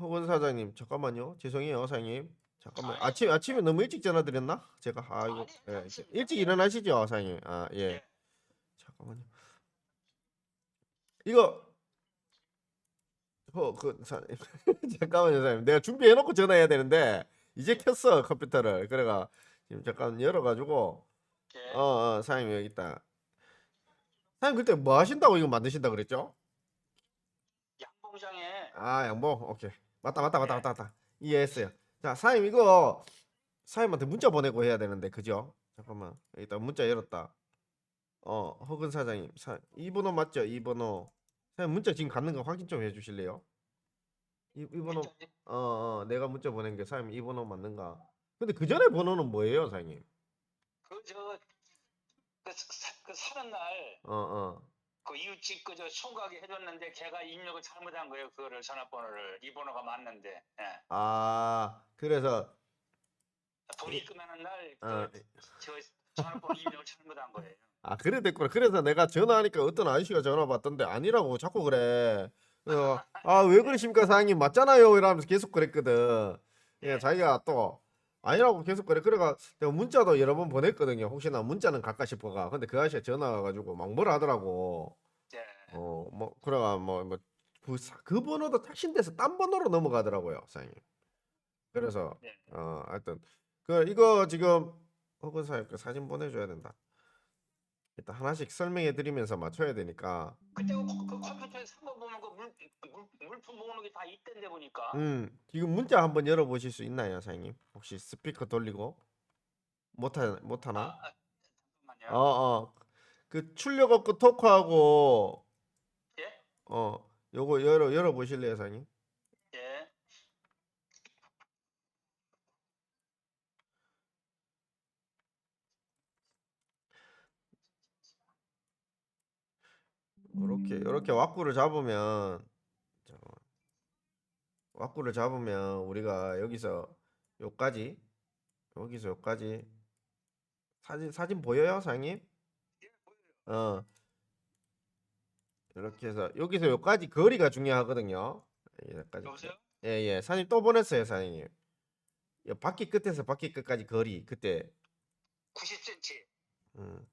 허건 사장님 잠깐만요. 죄송해요, 사장님. 잠깐만. 아니, 아침 아침에 너무 일찍 전화 드렸나? 제가 아이고 아니, 예. 일찍 일어나시죠, 사장님. 아 예. 예. 잠깐만요. 이거 허그 사장님 잠깐만요, 사장님. 내가 준비해놓고 전화해야 되는데 이제 켰어 컴퓨터를. 그래가 지금 잠깐 열어가지고 예. 어, 어 사장님 여기 있다. 사장님 그때 뭐 하신다고 이거 만드신다 그랬죠? 양봉장에 아 양보 오케이 맞다 맞다 맞다 맞다 맞다. 이해했어요. 자 사장님 이거 사장님한테 문자 보내고 해야 되는데 그죠? 잠깐만. 일단 문자 열었다. 어 허근 사장님. 사, 이 번호 맞죠? 이 번호. 사장님 문자 지금 갔는 거 확인 좀 해주실래요? 이, 이 번호 어, 어 내가 문자 보낸 게 사장님 이 번호 맞는가? 근데 그 전에 번호는 뭐예요 사장님? 그저 그, 사- 그 사는 날그어 어 이웃집 그저 총각이 해줬는데 걔가 입력을 잘못한 거예요. 그거를 전화번호를. 이 번호가 맞는데. 예. 아 그래서 돈이 입금하는 날 어, 그, 저 전화번호 입력을 잘못한 거예요. 아 그래 됐구나. 그래서 내가 전화하니까 어떤 아저씨가 전화 받던데 아니라고 자꾸 그래. 아왜 그러십니까 사장님? 맞잖아요. 이러면서 계속 그랬거든. 예 자기가 또 아니라고 계속 그래. 그래가 내가 문자도 여러 번 보냈거든요. 혹시나 문자는 갈까 싶어가. 근데 그 아저씨가 전화 와가지고 막 뭐라 하더라고. 예. 어 뭐 그래가 뭐뭐 그, 사- 그 번호도 탁신돼서 딴 번호로 넘어가더라고요 사장님. 그래서 예. 어 하여튼 그 이거 지금 허근 사장님 그 사진 보내줘야 된다. 일단 하나씩 설명해 드리면서 맞춰야 되니까. 그때 그, 그 컴퓨터에 상거 보면 그 물, 물, 물품 목록이 다 있던데 보니까. 음 지금 문자 한번 열어보실 수 있나요 사장님? 혹시 스피커 돌리고? 못하 못하나? 아, 아, 잠깐만요. 어어. 그 출력 없고 토크하고 예? 어 요거 열어 열어 보실래요 사장님 예. 요렇게 요렇게 왁구를 잡으면 잠깐만. 왁구를 잡으면 우리가 여기서 요까지 여기서 요까지 사진 사진 보여요 사장님 예, 보여요. 어 이렇게 해서 여기서 여기까지 거리가 중요하거든요. 여기까지. 여보세요? 예예. 사장님 또 보냈어요 사장님. 요 바퀴 끝에서 바퀴 끝까지 거리 그때 90cm. 음,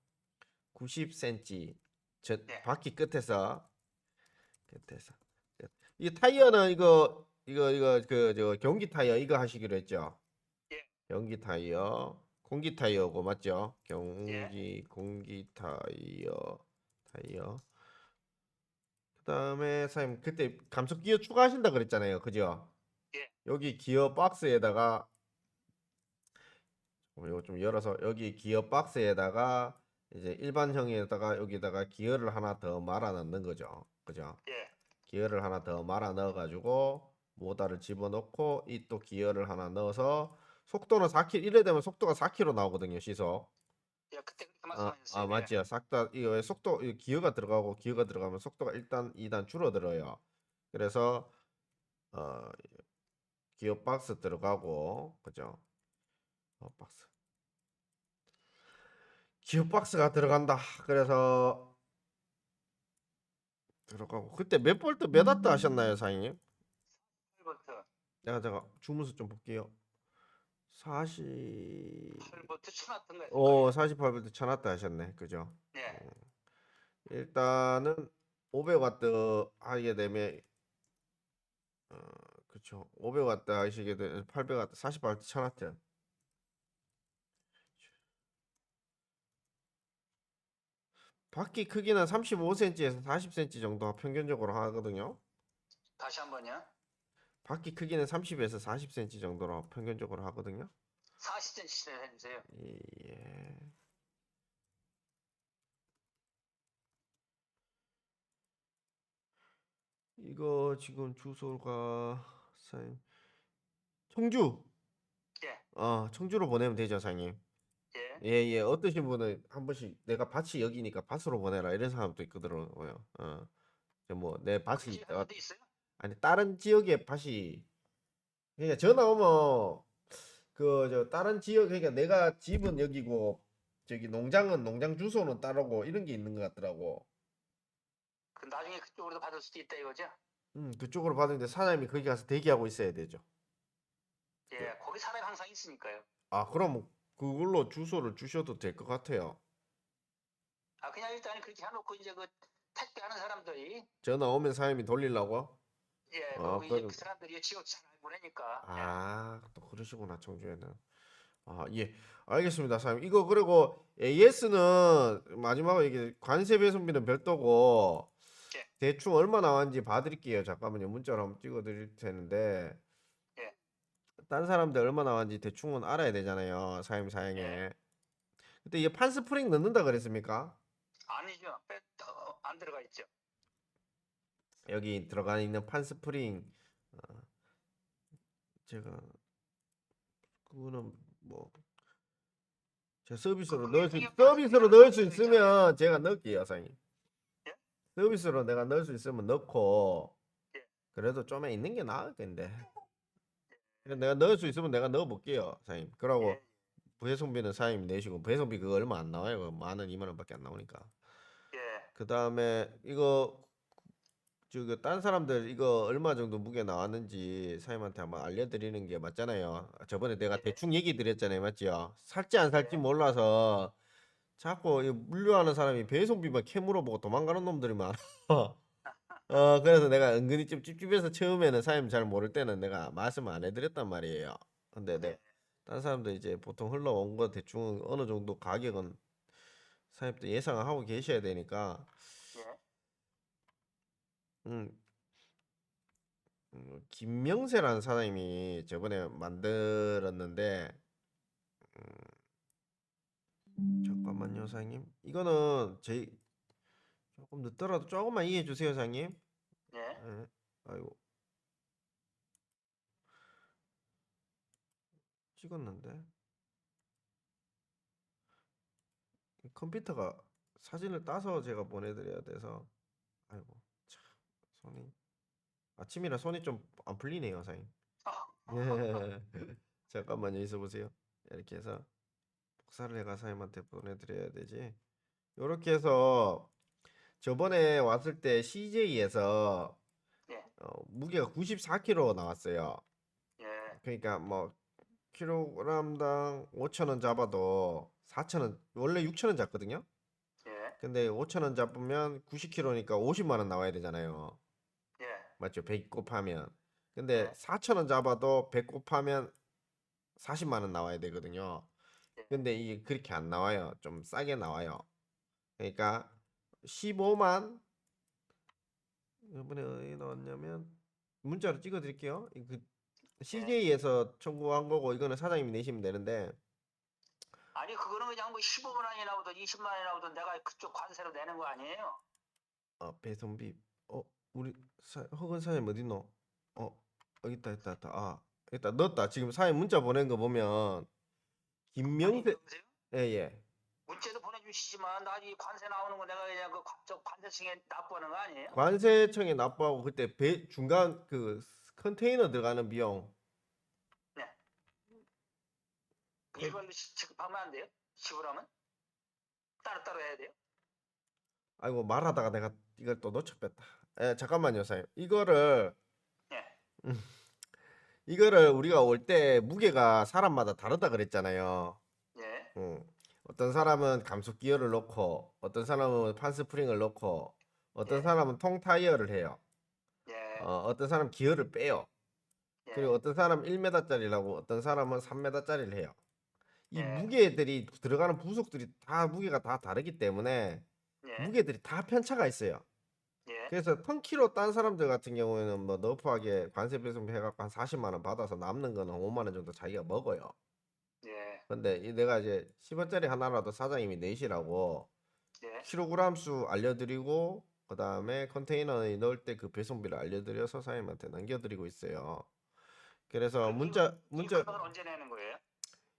90cm 저 네. 바퀴 끝에서 끝에서 이 타이어는 이거 이거 이거 그 저 경기 타이어 이거 하시기로 했죠. 예. 경기 타이어 공기 타이어고 맞죠? 예. 경기 공기 타이어 타이어 그다음에 사장님 그때 감속 기어 추가하신다 그랬잖아요. 그죠? 예. 여기 기어 박스에다가 어, 이거 좀 열어서 여기 기어 박스에다가 이제 일반형에다가 여기다가 기어를 하나 더 말아 넣는 거죠. 그죠? 예. 기어를 하나 더 말아 넣어 가지고 모다를 집어넣고 이 또 기어를 하나 넣어서 속도는 4km 이래 되면 속도가 4km 나오거든요 시속 예, 그때 아. 아 맞지요. 싹 다 이거 왜 속도 이 기어가 들어가고 기어가 들어가면 속도가 1단 2단 줄어들어요. 그래서 어 기어 박스 들어가고 그죠? 어 박스. 기어 박스가 들어간다. 그래서 들어가고. 그때 몇 볼트 몇 와트 하셨나요 사장님? 8V, 내가 제가 주문서 좀 볼게요. 40 8V 1000W. 오, 48볼트 1000와트 하셨네. 그죠? 예. 일단은 500와트 하게 되면 어, 그쵸. 500와트 하시게 되면 800와트, 48와트 1000와트. 바퀴 크기는 35cm에서 40cm 정도 평균적으로 하거든요. 다시 한 번요. 바퀴 크기는 30에서 40cm 정도로 평균적으로 하거든요. 40cm 해주세요. 예. 이거 지금 주소가 사장님 청주. 예. 어, 청주로 보내면 되죠, 사장님. 예. 예, 예. 어떠신 분은 한 번씩 내가 밭이 여기니까 밭으로 보내라 이런 사람도 있거든요. 어. 뭐 내 밭이 그지 있다. 할수도 있어요? 아니 다른 지역에 밭이 그러니까 전화 오면 그 저 다른 지역 그러니까 내가 집은 여기고 저기 농장은 농장 주소는 따르고 이런 게 있는 것 같더라고. 그 나중에 그쪽으로도 받을 수도 있다 이거죠? 음, 그쪽으로 받는데 사장님이 거기 가서 대기하고 있어야 되죠. 예, 거기 사람이 항상 있으니까요. 아, 그럼 그걸로 주소를 주셔도 될 것 같아요. 아, 그냥 일단 그렇게 해놓고 이제 그 택배하는 사람들이 전화 오면 사장님이 돌리려고? 예, 아, 그리고 이제 그래도- 그 사람들이 지역 잘 보내니까. 예. 아, 또 그러시구나, 청주에는. 아, 예. 알겠습니다, 사장님. 이거 그리고 AS는 마지막으로 이게 관세 배송비는 별도고 예. 대충 얼마 나왔는지 봐드릴게요. 잠깐만요. 문자로 한번 찍어드릴 텐데. 예. 딴 사람들 얼마 나왔는지 대충은 알아야 되잖아요. 사장님 사양에. 예. 근데 이게 판스프링 넣는다 그랬습니까? 아니죠. 빼, 어, 안 들어가 있죠. 여기 들어가 있는 판스프링 어, 제가 그거는 뭐 제가 서비스로 넣을 수 서비스로 넣을 수. 있으면 제가 넣을게요, 사장님. 예? 서비스로 내가 넣을 수 있으면 넣고 예. 그래도 좀 있는 게 나을 텐데. 그래, 내가 넣을 수 있으면 내가 넣어 볼게요, 사장님. 그러고 예. 배송비는 사장님 내시고 배송비 그거 얼마 안 나와요. 만 원, 이만 원밖에 안 나오니까. 예. 그 다음에 이거 저기 딴 사람들 이거 얼마 정도 무게 나왔는지 사장님한테 한번 알려드리는 게 맞잖아요. 저번에 내가 예. 대충 얘기 드렸잖아요, 맞지요? 살지 안 살지 예. 몰라서 자꾸 이 물류하는 사람이 배송비만 캐 물어보고 도망가는 놈들이 많아. 어 그래서 내가 은근히 좀 찝찝해서 처음에는 사장님 잘 모를 때는 내가 말씀을 안 해드렸단 말이에요. 근데 내 예. 딴 사람들 이제 보통 흘러온 거 대충 어느 정도 가격은 사장님도 예상을 하고 계셔야 되니까 예. 음, 음, 김명세라는 사장님이 저번에 만들었는데 음, 잠깐만요 사장님. 이거는 제 조금 늦더라도 조금만 이해해 주세요 사장님. 예. 예. 아이고. 찍었는데. 이 컴퓨터가 사진을 따서 제가 보내드려야 돼서. 아이고. 참 손이 아침이라 손이 좀 안 풀리네요 사장님 예. 잠깐만요 있어 보세요 이렇게 해서 복사를 해가 사장님한테 보내드려야 되지 요렇게 해서 저번에 왔을 때 CJ에서 예. 어, 무게가 94kg 나왔어요 예. 그러니까 뭐 킬로그램당 5,000원 잡아도 4,000원 원래 6,000원 잡거든요. 예. 근데 5,000원 잡으면 90kg니까 50만 원 나와야 되잖아요. 예. 맞죠? 100 곱하면. 근데 네. 4,000원 잡아도 100 곱하면 40만 원 나와야 되거든요. 예. 근데 이게 그렇게 안 나와요. 좀 싸게 나와요. 그러니까 15만 이번에 어디 나왔냐면 문자로 찍어 드릴게요. 그 CJ에서 청구한 거고 이거는 사장님이 내시면 되는데 아니 그거는 그냥 뭐 15만 원이 나오든 20만 원이 나오든 내가 그쪽 관세로 내는 거 아니에요? 어, 배송비 어 우리 사, 허건 사장님 어디 있노? 어 여기 있다 있다 있다 아 있다 넣었다 지금 사장님 문자 보낸 거 보면 김명세 여보세요? 예 예 문자도 보내주시지만 나이 관세 나오는 거 내가 그냥 그저 관세청에 납부하는 거 아니에요? 관세청에 납부하고 그때 배 중간 그 컨테이너 들어가는 비용 그- 이걸로 시- 지급하면 안 돼요? 지불하면? 따로따로 해야 돼요? 아이고 말하다가 내가 이걸 또 놓쳐 뺐다. 에, 잠깐만요, 사장님. 이거를 예. 음, 이거를 우리가 올 때 무게가 사람마다 다르다 그랬잖아요. 예. 음, 어떤 사람은 감속 기어를 넣고, 어떤 사람은 판스프링을 넣고, 어떤 예. 사람은 통 타이어를 해요. 예. 어, 어떤 사람 기어를 빼요. 예. 그리고 어떤 사람 1m짜리라고, 어떤 사람은 3m짜리를 해요. 이 예. 무게들이 들어가는 부속들이 다 무게가 다 다르기 때문에 예. 무게들이 다 편차가 있어요. 예. 그래서 턴키로 딴 사람들 같은 경우에는 뭐 너프하게 관세 배송비 해갖고 한 40만 원 받아서 남는 거는 5만 원 정도 자기가 먹어요. 예. 근데 이 내가 이제 10원짜리 하나라도 사장님이 내시라고 예. 킬로그램 수 알려드리고 그 다음에 컨테이너에 넣을 때 그 배송비를 알려드려서 사장님한테 남겨드리고 있어요. 그래서 그럼 문자 문자 가격은 언제 내는 거예요?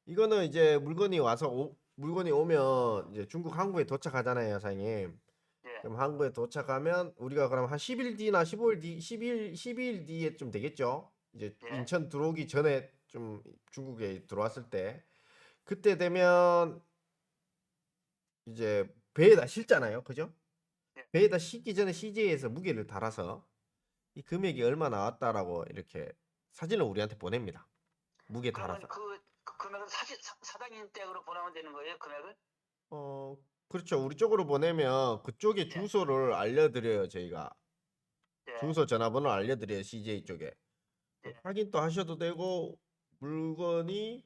이거는 이제 물건이 와서 오- 물건이 오면 이제 중국 항구에 도착하잖아요, 사장님. 예. 그럼 한국에 도착하면 우리가 그럼 한 10일 뒤나 15일 뒤 10일 12일 뒤에 좀 되겠죠? 이제 예. 인천 들어오기 전에 좀 중국에 들어왔을 때 그때 되면 이제 배에다 실잖아요. 그죠? 예. 배에다 싣기 전에 CJ에서 무게를 달아서 이 금액이 얼마 나왔다라고 이렇게 사진을 우리한테 보냅니다. 무게 달아서. 그, 그 금액을 사실 사, 사장님 댁으로 보내면 되는 거예요? 금액을? 어, 그렇죠. 우리 쪽으로 보내면 그쪽에 주소를 알려드려요, 저희가. 예. 주소 전화번호 알려드려요, CJ 쪽에. 네. 확인도 하셔도 되고, 물건이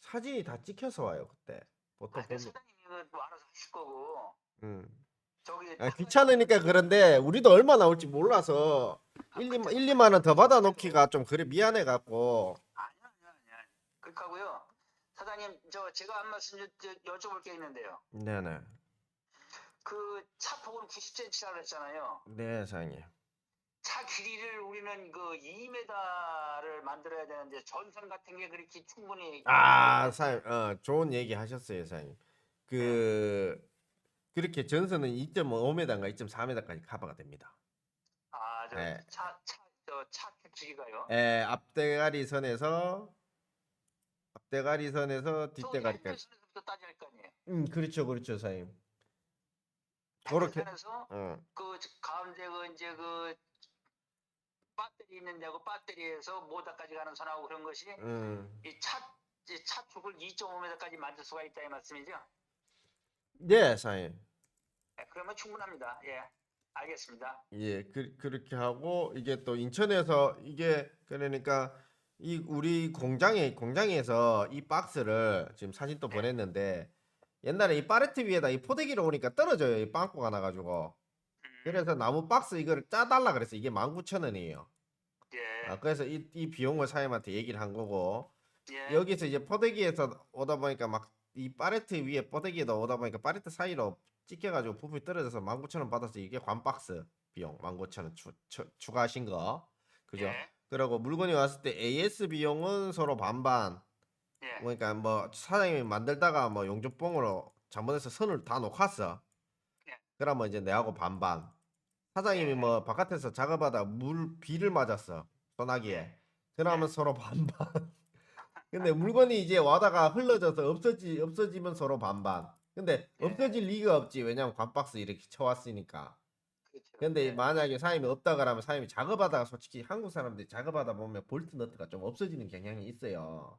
사진이 다 찍혀서 와요, 그때. 보통 아, 보면. 이거 뭐 알아서 하실 거고 음. 저기 아, 귀찮으니까 그런데 우리도 얼마 나올지 몰라서 1, 2만, 1, 2만 원 더 받아놓기가 좀 그래 미안해 갖고 아니야 아니야 아니야 그렇다고요 사장님 저 제가 한 말씀 여- 여- 여쭤볼 게 있는데요. 네네. 그 차 폭은 90cm라고 했잖아요. 네 사장님. 차 길이를 우리는 그 2m를 만들어야 되는데 전선 같은 게 그렇게 충분히 아 사장님 어, 좋은 얘기 하셨어요 사장님. 그 그렇게 전선은 2.5m인가 2.4m까지 커버가 됩니다. 네. 아저차차저차 길이가요? 에 앞대가리 선에서 앞 대가리 선에서 뒷대가리까지 선에서부터 따질 거 아니에요 음 그렇죠 그렇죠 사장님 그렇게 선에서 어 그 가운데 그 이제 그 배터리 있는 데고 배터리에서 모터까지 가는 선하고 그런 것이 음. 이차 차 축을 2.5m까지 만들 수가 있다 이 말씀이죠? 네 사장님 네, 그러면 충분합니다. 예, 알겠습니다. 예, 그, 그렇게 하고 이게 또 인천에서 이게 그러니까 이 우리 공장에 공장에서 이 박스를 지금 사진 또 네. 보냈는데 옛날에 이 파레트 위에다 이 포대기로 오니까 떨어져요. 이 빵꾸가 나가지고 음, 그래서 나무 박스 이거를 짜달라 그래서 이게 19,000원이에요. 예, 아, 그래서 이, 이 비용을 사장님한테 얘기를 한 거고 예, 여기서 이제 포대기에서 오다 보니까 막 이 파레트 위에 포대기에다 오다 보니까 파레트 사이로 찍혀가지고 부품이 떨어져서 19,000원 받아서 이게 관 박스 비용 19,000원 추, 추, 추가하신 거 그죠? 예, 그리고 물건이 왔을 때 AS 비용은 서로 반반 예, 그러니까 뭐 사장님이 만들다가 뭐 용접봉으로 잘못해서 선을 다 놓았어 예. 그러면 이제 내하고 반반 사장님이 예. 뭐 바깥에서 작업하다 물 비를 맞았어 소나기에 예. 그러면 서로 반반 근데 물건이 이제 와다가 흘러져서 없어지 없어지면 서로 반반 근데 예. 없어질 리가 없지 왜냐면 관박스 이렇게 쳐왔으니까. 근데 예, 만약에 사장님이 없다 그러면 사장님이 작업하다가 솔직히 한국 사람들이 작업하다 보면 볼트 너트가 좀 없어지는 경향이 있어요.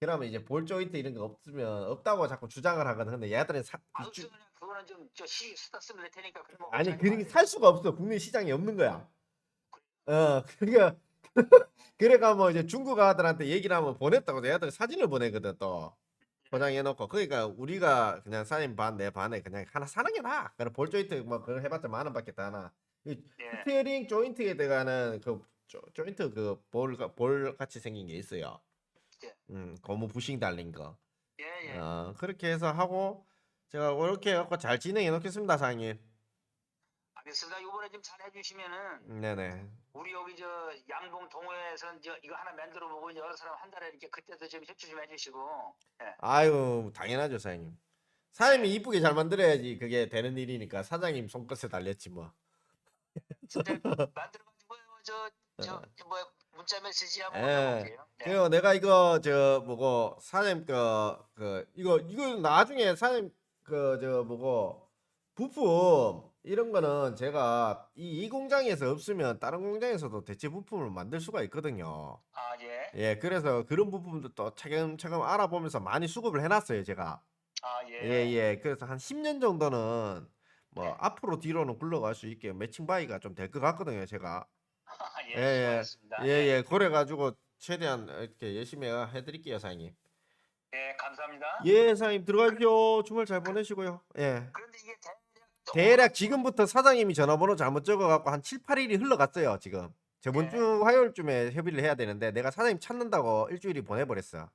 그러면 이제 볼 조인트 이런 거 없으면 없다고 자꾸 주장을 하거든. 근데 얘들은 사, 아, 이 주- 그거는 그거는 좀저 시 스타 쓰면 될 테니까 그런 거 아니 그게 마세요. 살 수가 없어. 국내 시장에 없는 거야. 어 그러니까 그래가 뭐 이제 중국 아들한테 얘기를 하면 보냈다고 얘들 사진을 보내거든 또 포장해 놓고 그러니까 우리가 그냥 사장님 반내 반에 그냥 하나 사는 게 나아. 그래 볼 조인트 뭐 그걸 해봤자 만 원밖에 더 하나. 예, 스티어링 조인트에 들어가는 그 조, 조인트 그볼볼 같이 생긴 게 있어요. 예. 음 고무 부싱 달린 거. 예, 예. 어 그렇게 해서 하고 제가 이렇게 해갖고 잘 진행해 놓겠습니다, 사장님. 알겠습니다. 이번에 좀 잘 해주시면은 네네. 우리 여기 저 양봉 동호회에서는 저 이거 하나 만들어 보고 이제 여러 사람 한 달에 이렇게 그때도 좀 협조 좀 해주시고 아유 당연하죠, 사장님. 사장님이 이쁘게 잘 만들어야지 그게 되는 일이니까 사장님 손끝에 달렸지 뭐. 진짜 만들어가지고 저저 뭐 문자 메시지 한번 예. 올려볼게요. 네. 그리고 내가 이거 저 뭐고 사장님 그, 그 이거 이거 나중에 사장님 그 저 뭐고 부품 이런 거는 제가 이, 이 공장에서 없으면 다른 공장에서도 대체 부품을 만들 수가 있거든요. 아 예. 예, 그래서 그런 부품도 또 차근차근 알아보면서 많이 수급을 해놨어요, 제가. 아 예. 예, 예. 그래서 한 10년 정도는 뭐 네. 앞으로 뒤로는 굴러갈 수 있게 매칭 바이가 좀 될 것 같거든요, 제가. 아, 예. 예, 예. 알겠습니다. 예, 예. 그래 가지고 최대한 이렇게 열심히 해드릴게요, 사장님. 예, 감사합니다. 예, 사장님 들어가십시오. 주말 잘 보내시고요. 예. 그런데 이게 대략 지금부터 사장님이 전화번호 잘못 적어갖고 한 7, 8일이 흘러갔어요, 지금. 저번 네. 주 화요일쯤에 협의를 해야 되는데 내가 사장님 찾는다고 일주일이 보내버렸어.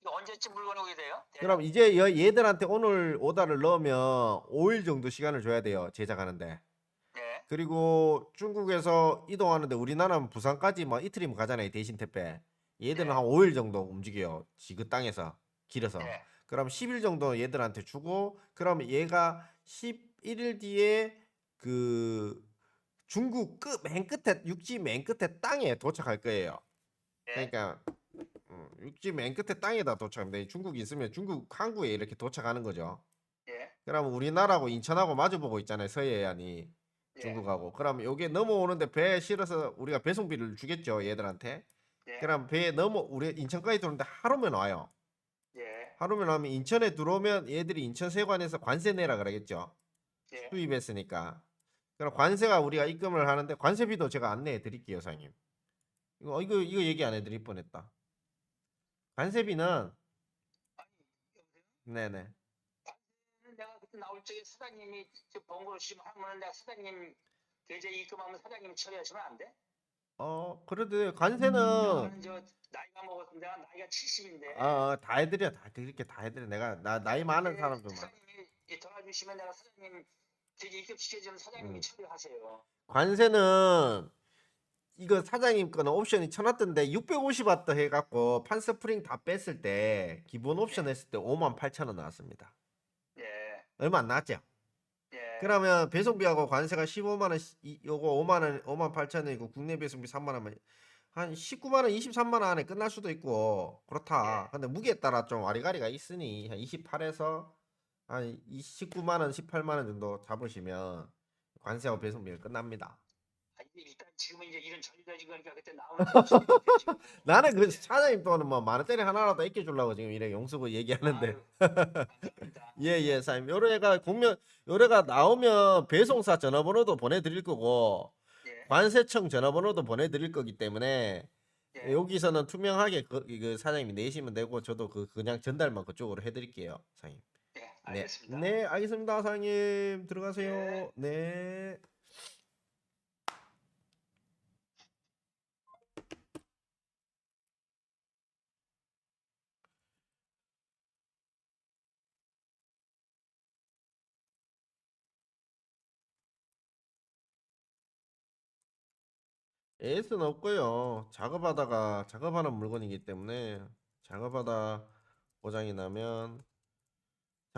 이거 언제쯤 물건이 오게 돼요? 대략? 그럼 이제 여- 얘들한테 오늘 오다를 넣으면 5일 정도 시간을 줘야 돼요, 제작하는데. 네. 그리고 중국에서 이동하는데 우리나라는 부산까지 뭐 이틀이면 가잖아요, 대신 택배. 얘들은 네. 한 5일 정도 움직여요, 지그 땅에서 길어서. 네. 그럼 10일 정도 얘들한테 주고 그럼 얘가 11일 뒤에 그 중국 끝 맨 끝에 육지 맨 끝에 땅에 도착할 거예요. 네. 그러니까 음, 육지 맨 끝에 땅에다 도착합니다. 중국이 있으면 중국 항구에 이렇게 도착하는 거죠. 예. 그러면 우리나라하고 인천하고 마주보고 있잖아요, 서해안이. 예. 중국하고. 그럼 요게 넘어오는데 배에 실어서 우리가 배송비를 주겠죠 얘들한테. 예. 그럼 배에 넘어 우리 인천까지 들어오는데 하루면 와요. 예. 하루면 하면 인천에 들어오면 얘들이 인천 세관에서 관세 내라 그러겠죠. 예. 수입했으니까. 그럼 관세가 우리가 입금을 하는데 관세비도 제가 안내해 드릴게요, 사장님. 이거 이거 이거 얘기 안 해드릴 뻔했다. 관세비는? 네네. 내가 그때 나올 적에 사장님이 저 번거로 주시면 하면 내가 사장님 계좌 입금하면 사장님 처리하시면 안 돼? 어 그래도 관세는 나는 저 나이가 먹었는데 나이가 70인데 어, 다 해드려 다 드릴게 다 해드려 내가 나 나이 많은 사람들만 사장님 이 도와주시면 내가 사장님 계좌 입금시켜주면 사장님이 음. 처리하세요. 관세는 이거 사장님 거는 옵션이 쳐놨던데 650 와트 해갖고 판스프링 다 뺐을 때 기본 옵션 했을 때 5만 8천 원 나왔습니다. 예. 얼마 안 나왔죠? 예. 그러면 배송비하고 관세가 15만 원, 이- 요거 5만 원, 5만 8천 원이고 국내 배송비 3만 원만 한 19만 원, 23만 원 안에 끝날 수도 있고 그렇다. 예. 근데 무게에 따라 좀 와리가리가 있으니 한 28에서 한 19만 원, 18만 원 정도 잡으시면 관세하고 배송비가 끝납니다. 아, 이게 일단 지금은 이제 일은 전리가지고 그러니까 그때 나오는. 나는 그 사장님 돈은 뭐만 원짜리 하나라도 아껴 주려고 지금 이래 용수고 얘기하는데. 예예 사장님 요래가 국면 요래가 나오면 배송사 전화번호도 보내드릴 거고 예. 관세청 전화번호도 보내드릴 거기 때문에 예. 여기서는 투명하게 그, 그 사장님이 내시면 되고 저도 그 그냥 전달만 그쪽으로 해드릴게요 사장님 예. 네, 알겠습니다. 네 알겠습니다 사장님 들어가세요 네. AS는 없고요. 작업하다가 작업하는 물건이기 때문에 작업하다 고장이 나면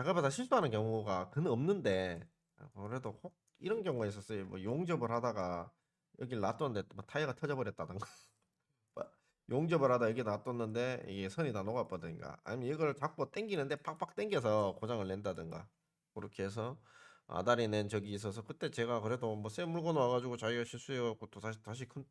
작업하다 실수하는 경우가 근 없는데 그래도 혹 이런 경우가 있었어요. 뭐 용접을 하다가 여기 놔뒀는데 뭐 타이어가 터져버렸다던가 뭐 용접을 하다 여기 놔뒀는데 이게 선이 다 녹아버든가 아니면 이걸 자꾸 당기는데 팍팍 당겨서 고장을 낸다든가 그렇게 해서 아다리 낸 적이 있어서 그때 제가 그래도 뭐새 물건 와가지고 자기가 실수해갖고 또 다시 다시 큰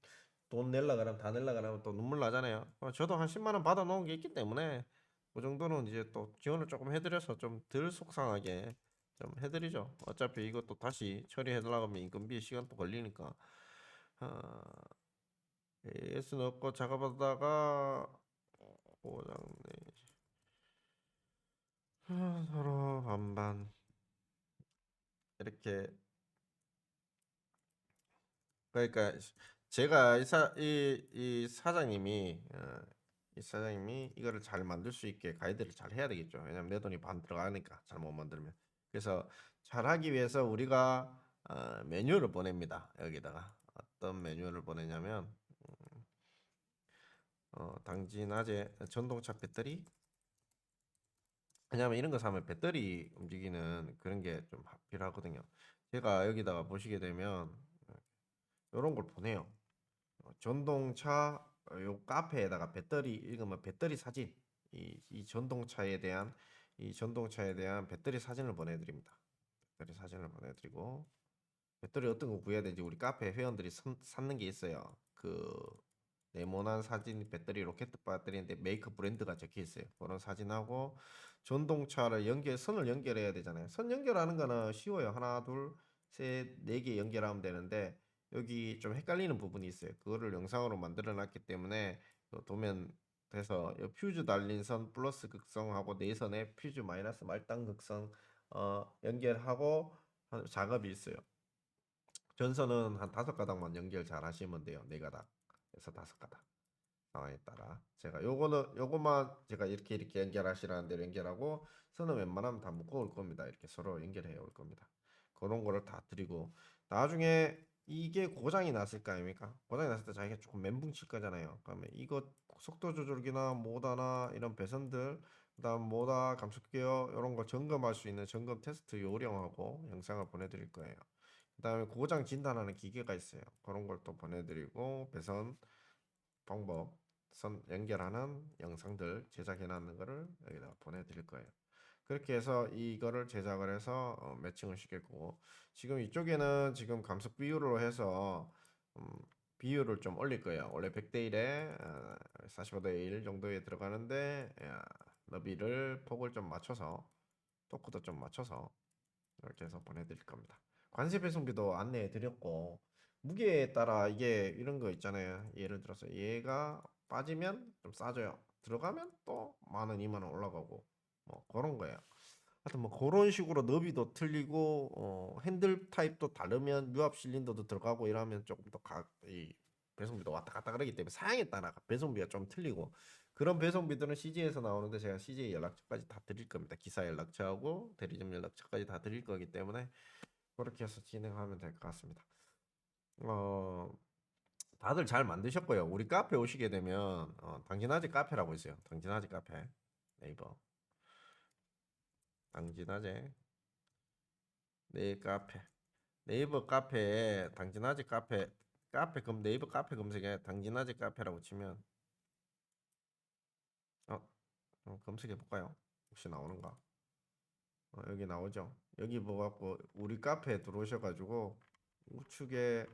돈 낼라 그러면 다 낼라 그러면 또 눈물 나잖아요. 어, 저도 한 10만 원 받아 놓은 게 있기 때문에 그 정도는 이제 또 지원을 조금 해드려서 좀 덜 속상하게 좀 해드리죠. 어차피 이것도 다시 처리해달라고 하면 인건비 시간도 걸리니까. 아, AS 넣고 작업하다가 고장내 아, 서로 반반 이렇게 그러니까 제가 이, 사, 이, 이 사장님이 어, 이 사장님이 이거를 잘 만들 수 있게 가이드를 잘 해야 되겠죠. 왜냐면 내 돈이 반 들어가니까 잘못 만들면. 그래서 잘하기 위해서 우리가 어, 매뉴얼을 보냅니다. 여기다가 어떤 매뉴얼을 보내냐면 음, 어, 낮에 전동차 배터리 왜냐면 이런 거 사면 배터리 움직이는 그런 게 좀 필요하거든요. 제가 여기다가 보시게 되면 이런 걸 보내요. 어, 전동차 어, 요 카페에다가 배터리 읽으면 배터리 사진 이, 이 전동차에 대한 이 전동차에 대한 배터리 사진을 보내드립니다. 배터리 사진을 보내드리고 배터리 어떤 거 구해야 되지 우리 카페 회원들이 선, 찾는 게 있어요. 그 네모난 사진 배터리 로켓 배터리인데 메이크 브랜드가 적혀 있어요. 그런 사진하고 전동차를 연결 선을 연결해야 되잖아요. 선 연결하는 거는 쉬워요. 하나, 둘, 셋, 네 개 연결하면 되는데 여기 좀 헷갈리는 부분이 있어요. 그거를 영상으로 만들어 놨기 때문에 요 도면 돼서 요 퓨즈 달린 선 플러스 극성하고 네 선에 퓨즈 마이너스 말단 극성 어, 연결하고 한 작업이 있어요. 전선은 한 다섯 가닥만 연결 잘 하시면 돼요. 네 가닥에서 다섯 가닥 상황에 따라 제가 요거는 요것만 제가 이렇게 이렇게 연결하시라는 대로 연결하고 선은 웬만하면 다 묶어 올 겁니다. 이렇게 서로 연결해 올 겁니다. 그런 거를 다 드리고 나중에 이게 고장이 났을 거 아닙니까? 고장이 났을 때 자기가 조금 멘붕 칠 거잖아요. 그러면 이거 속도 조절기나 모다나 이런 배선들 그다음 모다 감속 기어 이런 거 점검할 수 있는 점검 테스트 요령하고 영상을 보내드릴 거예요. 그다음에 고장 진단하는 기계가 있어요. 그런 걸 또 보내드리고 배선 방법 선 연결하는 영상들 제작해 놨는 거를 여기다 보내드릴 거예요. 그렇게 해서 이거를 제작을 해서 어, 매칭을 시켰고 지금 이쪽에는 지금 감속 비율로 해서 음, 비율을 좀 올릴 거예요. 원래 100대 1에 어, 45대 1 정도에 들어가는데 야, 너비를 폭을 좀 맞춰서 토크도 좀 맞춰서 이렇게 해서 보내드릴 겁니다. 관세 배송비도 안내해 드렸고 무게에 따라 이게 이런 거 있잖아요. 예를 들어서 얘가 빠지면 좀 싸져요. 들어가면 또 만 원, 이만 원 올라가고 뭐 그런 거예요. 하여튼 뭐 그런 식으로 너비도 틀리고 어, 핸들 타입도 다르면 유압 실린더도 들어가고 이러면 조금 더이 배송비도 왔다 갔다 그러기 때문에 사양에 따라 배송비가 좀 틀리고 그런 배송비들은 CJ에서 나오는데 제가 CJ 연락처까지 다 드릴 겁니다. 기사 연락처하고 대리점 연락처까지 다 드릴 거기 때문에 그렇게 해서 진행하면 될 것 같습니다. 어 다들 잘 만드셨고요. 우리 카페 오시게 되면 어, 당진아재 카페라고 있어요. 당진아재 카페 네이버 당진아재 네 카페 네이버 카페에 당진아재 카페 카페 검 네이버 카페 검색에 당진아재 카페라고 치면 어 어, 검색해 볼까요? 혹시 나오는가? 어, 여기 나오죠. 여기 뭐 갖고 우리 카페에 들어오셔가지고 우측에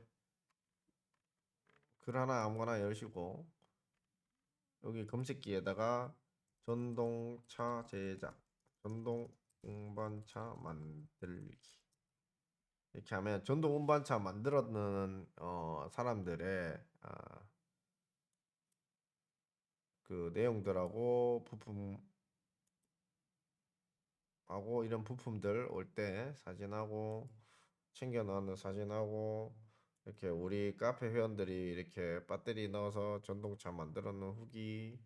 글 하나 아무거나 열시고 여기 검색기에다가 전동차 제작, 전동 운반차 만들기. 이렇게 하면 전동 운반차 만들었는 어, 사람들의 아, 그 내용들하고 부품 하고 이런 부품들 올 때 사진하고 챙겨 넣는 사진하고 이렇게 우리 카페 회원들이 이렇게 배터리 넣어서 전동차 만들어 놓은 후기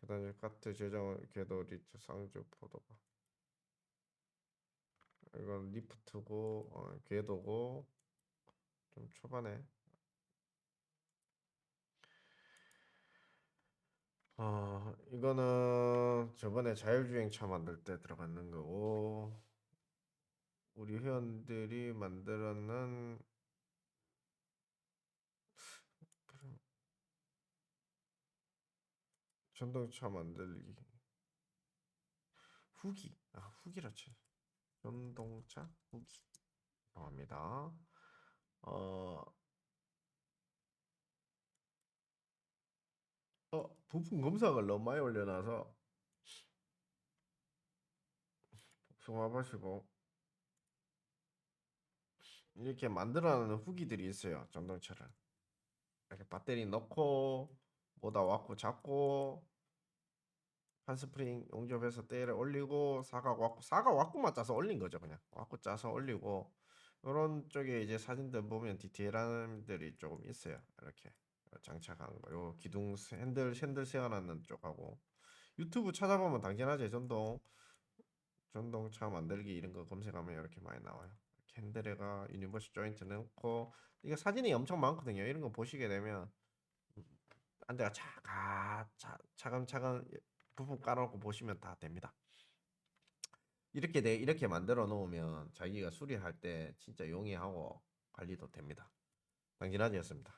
그다음에 카트 제정 궤도 리트 상주 포도가 이건 리프트고 어, 궤도고 좀 초반에. 어 이거는 저번에 자율주행차 만들 때 들어갔는 거고 우리 회원들이 만들었는 전동차 만들기. 후기. 아 후기라 치 전동차? 후기 합니다. 어, 어 부품 검사를 너무 많이 올려놔서 복숭아밭이고 이렇게 만들어내는 후기들이 있어요 전동차를. 이렇게 배터리 넣고 뭐다 왔고 잡고 한스프링 용접해서 때를 올리고 사각 왔고 사각 왔고만 짜서 올린 거죠 그냥. 왔고 짜서 올리고 이런 쪽에 이제 사진들 보면 디테일함들이 조금 있어요 이렇게. 장착한 거 요 기둥 세- 핸들 핸들 세워놨는 쪽하고. 유튜브 찾아보면 당연하죠 전동. 전동차 만들기 이런 거 검색하면 이렇게 많이 나와요. 핸들에가 유니버스 조인트 넣고 이게 사진이 엄청 많거든요. 이런 거 보시게 되면 안대가 차가 차, 차근차근 부품 깔아놓고 보시면 다 됩니다. 이렇게 돼 이렇게 만들어 놓으면 자기가 수리할 때 진짜 용이하고 관리도 됩니다. 당진아지였습니다.